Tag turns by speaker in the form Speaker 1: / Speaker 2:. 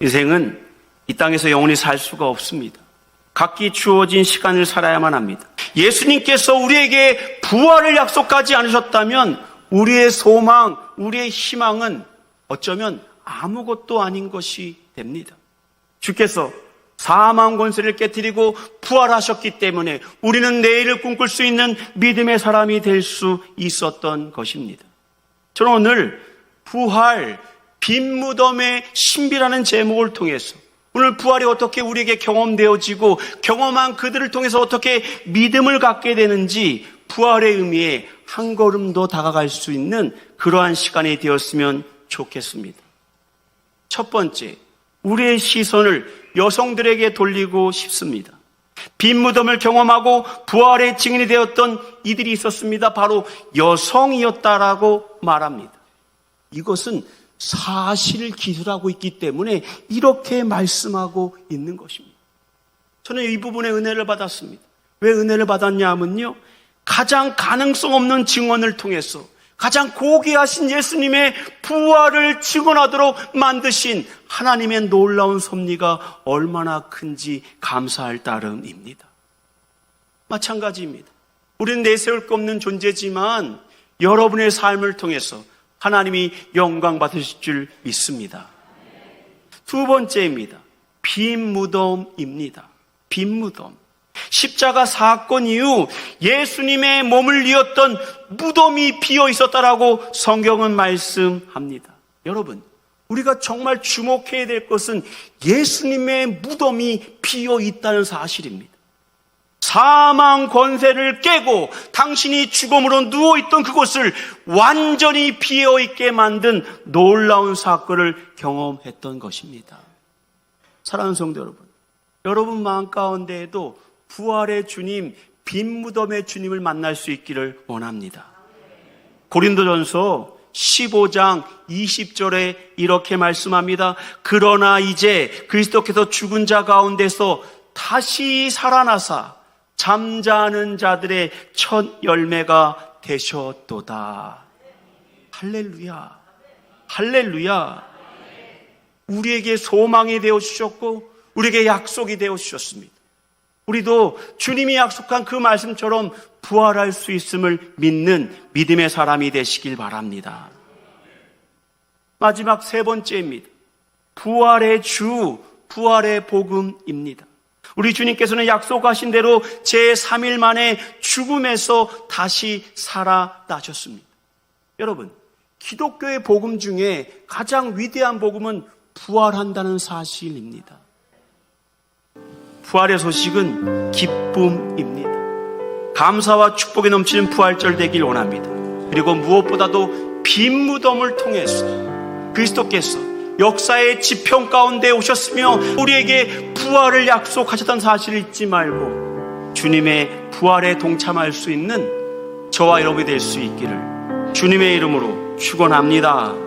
Speaker 1: 인생은 이 땅에서 영원히 살 수가 없습니다. 각기 주어진 시간을 살아야만 합니다. 예수님께서 우리에게 부활을 약속하지 않으셨다면 우리의 소망, 우리의 희망은 어쩌면 아무것도 아닌 것이 됩니다. 주께서 사망 권세를 깨뜨리고 부활하셨기 때문에 우리는 내일을 꿈꿀 수 있는 믿음의 사람이 될 수 있었던 것입니다. 저는 오늘 부활, 빈 무덤의 신비라는 제목을 통해서 오늘 부활이 어떻게 우리에게 경험되어지고 경험한 그들을 통해서 어떻게 믿음을 갖게 되는지 부활의 의미에 한 걸음 더 다가갈 수 있는 그러한 시간이 되었으면 좋겠습니다. 첫 번째, 우리의 시선을 여성들에게 돌리고 싶습니다. 빈 무덤을 경험하고 부활의 증인이 되었던 이들이 있었습니다. 바로 여성이었다라고 말합니다. 이것은 사실을 기술하고 있기 때문에 이렇게 말씀하고 있는 것입니다. 저는 이 부분에 은혜를 받았습니다. 왜 은혜를 받았냐 하면요. 가장 가능성 없는 증언을 통해서 가장 고귀하신 예수님의 부활을 증언하도록 만드신 하나님의 놀라운 섭리가 얼마나 큰지 감사할 따름입니다. 마찬가지입니다. 우리는 내세울 것 없는 존재지만 여러분의 삶을 통해서 하나님이 영광 받으실 줄 믿습니다. 두 번째입니다. 빈 무덤입니다. 빈 무덤. 십자가 사건 이후 예수님의 몸을 이었던 무덤이 비어 있었다라고 성경은 말씀합니다. 여러분, 우리가 정말 주목해야 될 것은 예수님의 무덤이 비어 있다는 사실입니다. 사망 권세를 깨고 당신이 죽음으로 누워있던 그곳을 완전히 비어있게 만든 놀라운 사건을 경험했던 것입니다. 사랑하는 성도 여러분, 여러분 마음 가운데에도 부활의 주님, 빈 무덤의 주님을 만날 수 있기를 원합니다. 고린도전서 15장 20절에 이렇게 말씀합니다. 그러나 이제 그리스도께서 죽은 자 가운데서 다시 살아나사 잠자는 자들의 첫 열매가 되셨도다. 할렐루야. 할렐루야. 우리에게 소망이 되어 주셨고 우리에게 약속이 되어 주셨습니다. 우리도 주님이 약속한 그 말씀처럼 부활할 수 있음을 믿는 믿음의 사람이 되시길 바랍니다. 마지막 세 번째입니다. 부활의 주, 부활의 복음입니다. 우리 주님께서는 약속하신 대로 제3일 만에 죽음에서 다시 살아나셨습니다. 여러분, 기독교의 복음 중에 가장 위대한 복음은 부활한다는 사실입니다. 부활의 소식은 기쁨입니다. 감사와 축복이 넘치는 부활절 되길 원합니다. 그리고 무엇보다도 빈 무덤을 통해서 그리스도께서 역사의 지평 가운데 오셨으며 우리에게 부활을 약속하셨던 사실을 잊지 말고 주님의 부활에 동참할 수 있는 저와 여러분이 될 수 있기를 주님의 이름으로 축원합니다.